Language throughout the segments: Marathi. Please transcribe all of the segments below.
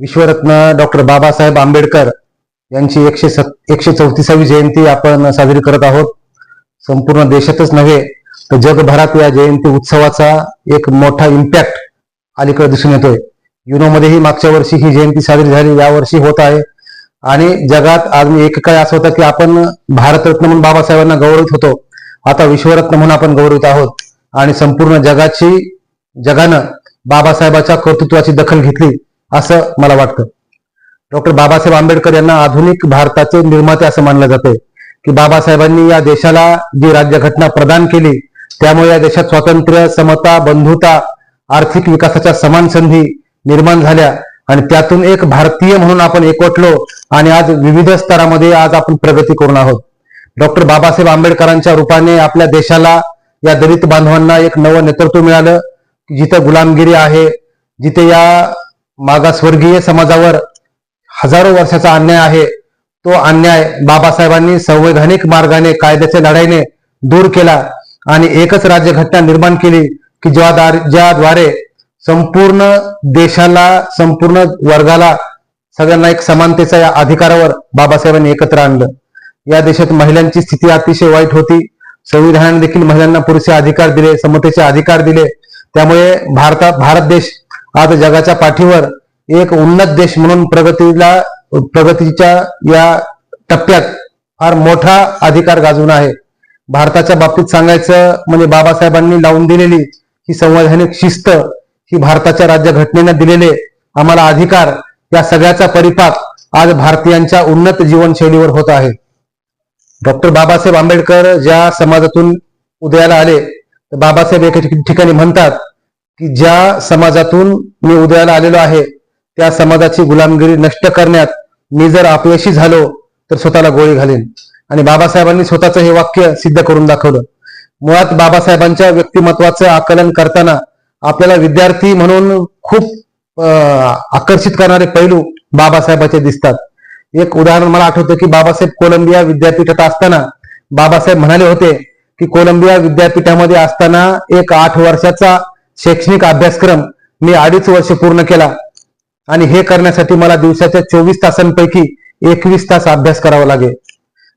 विश्वरत्न डॉक्टर बाबासाहेब आंबेडकर यांची एकशे सत् एकशे चौतीसावी जयंती आपण साजरी करत आहोत. संपूर्ण देशातच नव्हे तर जगभरात या जयंती उत्सवाचा एक मोठा इम्पॅक्ट अलीकडे दिसून येतोय. युनोमध्येही मागच्या वर्षी ही जयंती साजरी झाली यावर्षी होत आहे. आणि जगात आज एक काळ असं होतं की आपण भारतरत्न म्हणून बाबासाहेबांना गौरवित होतो. आता विश्वरत्न म्हणून आपण गौरवित आहोत. आणि संपूर्ण जगाची जगानं बाबासाहेबाच्या कर्तृत्वाची दखल घेतली. असं मला वाटतं. डॉक्टर बाबासाहेब आंबेडकर यांना आधुनिक भारताचे निर्माते असं मानलं जाते की बाबासाहेबांनी या देशाला जी राज्यघटना प्रदान केली त्यामुळे या देशात स्वातंत्र्य समता बंधुता आर्थिक विकासाच्या समान संधी निर्माण झाल्या आणि त्यातून एक भारतीय म्हणून आपण एकवटलो आणि आज विविध स्तरामध्ये आज आपण प्रगती करून आहोत. डॉक्टर बाबासाहेब आंबेडकरांच्या रूपाने आपल्या देशाला या दलित बांधवांना एक नवं नेतृत्व मिळालं. की गुलामगिरी आहे जिथे या मागासवर्गीय समाजावर हजारो वर्षाचा अन्याय आहे. तो अन्याय बाबासाहेबांनी संवैधानिक मार्गाने कायद्याच्या लढाईने दूर केला आणि एकच राज्यघटना निर्माण केली की ज्याद्वारे ज्याद्वारे संपूर्ण देशाला संपूर्ण वर्गाला सगळ्यांना एक समानतेच्या या अधिकारावर बाबासाहेबांनी एकत्र आणलं. या देशात महिलांची स्थिती अतिशय वाईट होती. संविधानाने देखील महिलांना पुरेसे अधिकार दिले समतेचे अधिकार दिले. त्यामुळे भारतात भारत देश आज जगाच्या पाठीवर एक उन्नत देश म्हणून प्रगतीला प्रगतीच्या या टप्प्यात फार मोठा अधिकार गाजवून आहे. भारताच्या बाबतीत सांगायचं म्हणजे बाबासाहेबांनी लावून दिलेली ही संवैधानिक शिस्त ही भारताच्या राज्यघटनेनं दिलेले आम्हाला अधिकार या सगळ्याचा परिपाक आज भारतीयांच्या उन्नत जीवनशैलीवर होत आहे. डॉक्टर बाबासाहेब आंबेडकर ज्या समाजातून उदयाला आले तर बाबासाहेब एका ठिकाणी म्हणतात की ज्या समाजातून मी उदयाला आलेलो आहे त्या समाजाची गुलामगिरी नष्ट करण्यात मी जर अपयशी झालो तर स्वतःला गोळी घालेन. आणि बाबासाहेबांनी स्वतःचं हे वाक्य सिद्ध करून दाखवलं. मुळात बाबासाहेबांच्या व्यक्तिमत्वाचं आकलन करताना आपल्याला विद्यार्थी म्हणून खूप आकर्षित करणारे पैलू बाबासाहेबाचे दिसतात. एक उदाहरण मला आठवतं की बाबासाहेब कोलंबिया विद्यापीठात असताना बाबासाहेब म्हणाले होते की कोलंबिया विद्यापीठामध्ये असताना एक आठ वर्षाचा शैक्षणिक अभ्यासक्रम मी अडीच वर्ष पूर्ण केला. आणि हे करण्यासाठी मला दिवसाच्या चोवीस तासांपैकी एकवीस तास अभ्यास करावा लागेल.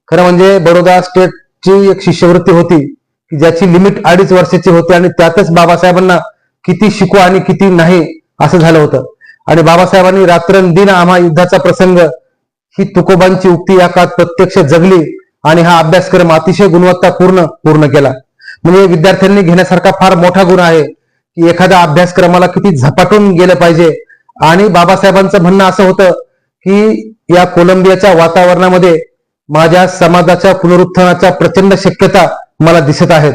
खरं म्हणजे बडोदा स्टेटची एक शिष्यवृत्ती होती की ज्याची लिमिट अडीच वर्षाची होती आणि त्यातच बाबासाहेबांना किती शिकू आणि किती नाही असं झालं होतं. आणि बाबासाहेबांनी रात्रंदिन आम्हा युद्धाचा प्रसंग ही तुकोबांची उक्ती या काळात प्रत्यक्ष जगली आणि हा अभ्यासक्रम अतिशय गुणवत्तापूर्ण पूर्ण केला. म्हणजे विद्यार्थ्यांनी घेण्यासारखा फार मोठा गुण आहे. की एखाद्या अभ्यासक्रमाला किती झपाटून गेलं पाहिजे. आणि बाबासाहेबांचं म्हणणं असं होतं की या कोलंबियाच्या वातावरणामध्ये माझ्या समाजाच्या पुनरुत्थानाच्या प्रचंड शक्यता मला दिसत आहेत.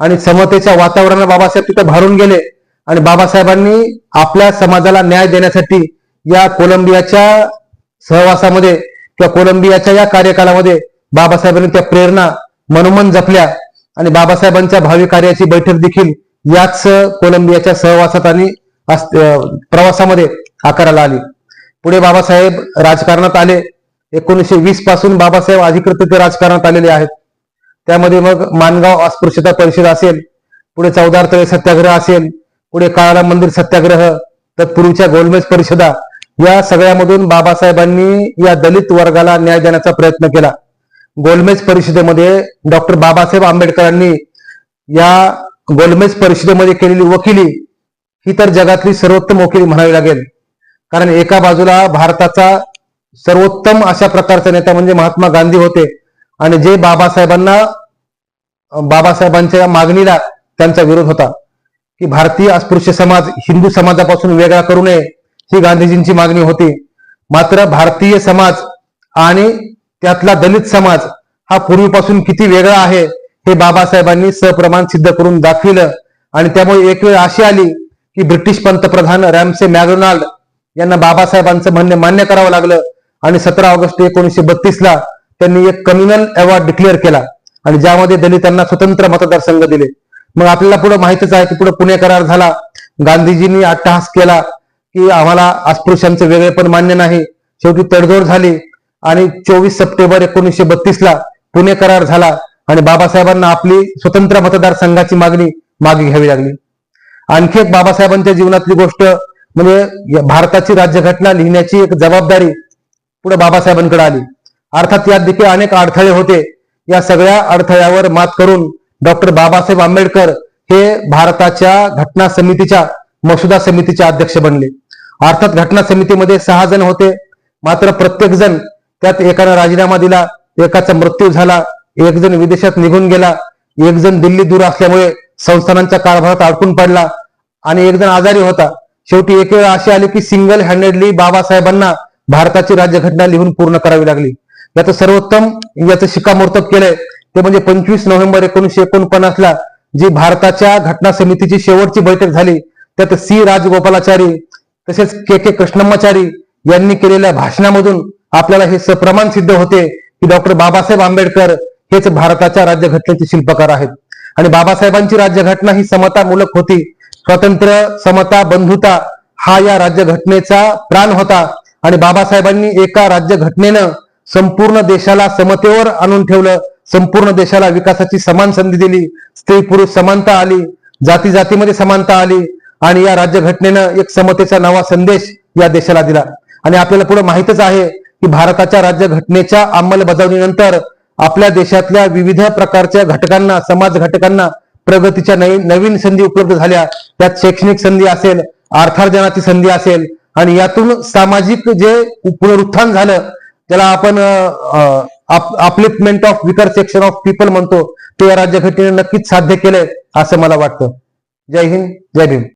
आणि समतेच्या वातावरणाला बाबासाहेब तिथे भारून गेले. आणि बाबासाहेबांनी आपल्या समाजाला न्याय देण्यासाठी या कोलंबियाच्या सहवासामध्ये किंवा कोलंबियाच्या या कार्यकालामध्ये बाबासाहेबांनी त्या प्रेरणा मनोमन जपल्या. आणि बाबासाहेबांच्या भावी कार्याची बैठक देखील याच कोलंबियाच्या सहवासात आणि प्रवासामध्ये आकाराला आली. पुढे बाबासाहेब राजकारणात आले. एकोणीसशे वीसपासून बाबासाहेब अधिकृत राजकारणात आलेले आहेत. त्यामध्ये मग मानगाव अस्पृश्यता परिषद असेल पुढे चौदार तळे सत्याग्रह असेल पुढे काळाला मंदिर सत्याग्रह तत्पूर्वीच्या गोलमेज परिषदा या सगळ्यामधून बाबासाहेबांनी या दलित वर्गाला न्याय देण्याचा प्रयत्न केला. गोलमेज परिषदेमध्ये डॉक्टर बाबासाहेब आंबेडकरांनी या गोलमेज परिषदेमध्ये केलेली वकिली ही तर जगातली सर्वोत्तम वकिली म्हणावी लागेल. कारण एका बाजूला भारताचा सर्वोत्तम अशा प्रकारचा नेता म्हणजे महात्मा गांधी होते आणि जे बाबासाहेबांना बाबासाहेबांच्या मागणीला त्यांचा विरोध होता. की भारतीय अस्पृश्य समाज हिंदू समाजापासून वेगळा करू नये ही गांधीजींची मागणी होती. मात्र भारतीय समाज आणि त्यातला दलित समाज हा पूर्वीपासून किती वेगळा आहे हे बाबासाहेबांनी सप्रमाण सिद्ध करून दाखविलं. आणि त्यामुळे एक वेळ अशी आली की ब्रिटिश पंतप्रधान रॅमसे मॅकडोनाल्ड यांना बाबासाहेबांचं म्हणणे मान्य करावं लागलं. आणि सतरा ऑगस्ट एकोणीसशे बत्तीस ला त्यांनी एक कम्युनल अवॉर्ड डिक्लेअर केला. आणि ज्यामध्ये दलितांना स्वतंत्र मतदारसंघ दिले. मग आपल्याला पुढे माहितच आहे की पुढे पुणे करार झाला. गांधीजींनी अट्टहास केला की आम्हाला अस्पृश्यांचं वेगळेपण मान्य नाही. शेवटी तडजोड झाली. आणि चोवीस सप्टेंबर एकोणीसशे बत्तीस ला पुणे करार झाला. आणि बाबासाहेबांना आपली स्वतंत्र मतदारसंघाची मागणी मागे घ्यावी लागली. आणखी एक बाबासाहेबांच्या जीवनातली गोष्ट म्हणजे भारताची राज्यघटना लिहिण्याची एक जबाबदारी पुढे बाबासाहेबांकडे आली. अर्थात यात देखील अनेक अडथळे होते. या सगळ्या अडथळ्यावर मात करून डॉक्टर बाबासाहेब आंबेडकर हे भारताच्या घटना समितीच्या मसुदा समितीचे अध्यक्ष बनले. अर्थात घटना समितीमध्ये सहा जण होते. मात्र प्रत्येक जण त्यात एकानं राजीनामा दिला एकाचा मृत्यू झाला. एक जण विदेशात निघून गेला एक जण दिल्ली दूर असल्यामुळे संस्थानांच्या कारभारात अडकून पडला आणि एक जण आजारी होता. शेवटी एक वेळ अशी आली की सिंगल हँडेडली बाबासाहेबांना भारताची राज्यघटना लिहून पूर्ण करावी लागली. याचं सर्वोत्तम याचं शिक्कामोर्तब केलंय. ते म्हणजे पंचवीस नोव्हेंबर एकोणीशे एकोणपन्नासला जी भारताच्या घटना समितीची शेवटची बैठक झाली त्यात सी राजगोपालाचारी तसेच के के कृष्णम्माचारी यांनी केलेल्या भाषणामधून आपल्याला हे सप्रमाण सिद्ध होते की डॉक्टर बाबासाहेब आंबेडकर हेच भारताच्या राज्यघटनेचे शिल्पकार आहेत. आणि बाबासाहेबांची राज्यघटना ही समतामूलक होती. स्वातंत्र्य समता बंधुता हा या राज्यघटनेचा प्राण होता. आणि बाबासाहेबांनी एका राज्यघटनेनं संपूर्ण देशाला समतेवर आणून ठेवलं. संपूर्ण देशाला विकासाची समान संधी दिली. स्त्री पुरुष समानता आली. जाती जातीमध्ये समानता आली. आणि या राज्यघटनेनं एक समतेचा नवा संदेश या देशाला दिला. आणि आपल्याला पुढे माहितच आहे की भारताच्या राज्यघटनेच्या अंमलबजावणीनंतर आपल्या देशातल्या विविध प्रकारच्या घटकांना समाज घटकांना प्रगतीच्या नवीन नवीन संधी उपलब्ध झाल्या. त्यात शैक्षणिक संधी असेल अर्थार्जनाची संधी असेल आणि यातून सामाजिक जे पुनरुत्थान झालं त्याला आपण upliftment of weaker section of people म्हणतो. ते या राज्यघटनेने नक्कीच साध्य केलंय असं मला वाटतं. जय हिंद जय भीम.